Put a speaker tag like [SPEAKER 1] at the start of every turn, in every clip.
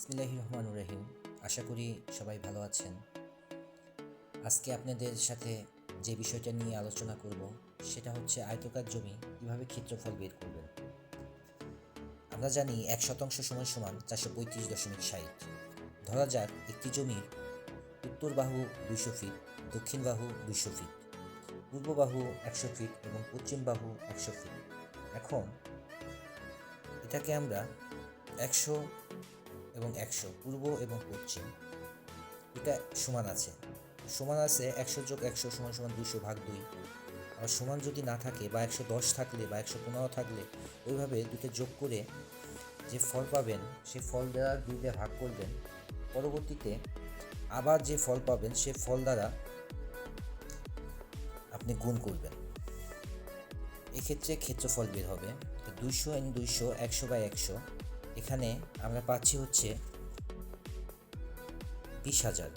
[SPEAKER 1] বিসমিল্লাহির রহমানুর রহিম আশা করি সবাই ভালো আছেন। আজকে আপনাদের সাথে যে বিষয়টা নিয়ে আলোচনা করব, সেটা হচ্ছে আয়তকার জমি কীভাবে ক্ষেত্রফল বের করবেন। আমরা জানি এক শতাংশ সমান সমান চারশো পঁয়ত্রিশ দশমিক ষাট। ধরা যাক একটি জমির উত্তর বাহু দুইশো ফিট, দক্ষিণ বাহু দুইশো ফিট, পূর্ব বাহু একশো ফিট এবং পশ্চিম বাহু একশো ফিট। এখন এটাকে আমরা একশো এবং একশো, পূর্ব এবং পশ্চিম। এটা সমান আছে। সমান আছে একশো যোগ একশো সমান সমান দুশো ভাগ দুই। আর সমান যদি না থাকে বা একশো দশ থাকলে বা একশো পনেরো থাকলে ওইভাবে দুটো যোগ করে যে ফল পাবেন, সে ফল দ্বারা দুই দিয়ে ভাগ করবেন। পরবর্তীতে আবার যে ফল পাবেন, সে ফল দ্বারা আপনি গুণ করবেন। এক্ষেত্রে ক্ষেত্রফল বের হবে। দুইশো এন দুইশো, একশো বাই একশো। এখানে আমরা পাচ্ছি হচ্ছে বিশ হাজার।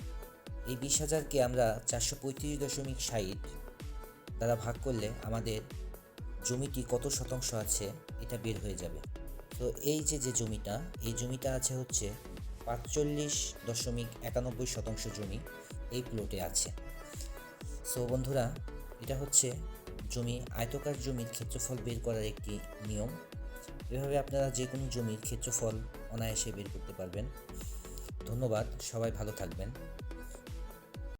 [SPEAKER 1] এই বিশ হাজারকে আমরা চারশো পঁয়ত্রিশ দশমিক ষাট দ্বারা ভাগ করলে আমাদের জমিটি কত শতাংশ আছে এটা বের হয়ে যাবে। তো এই যে যে জমিটা, এই জমিটা আছে হচ্ছে পাঁচচল্লিশ দশমিক একানব্বই শতাংশ জমি এই প্লটে আছে। সো বন্ধুরা, এটা হচ্ছে জমি, আয়তকার জমির ক্ষেত্রফল বের করার একটি নিয়ম। এভাবে আপনারা যে কোনো জমির ক্ষেত্রফল অনায়াসে বের করতে পারবেন। ধন্যবাদ সবাই ভালো থাকবেন।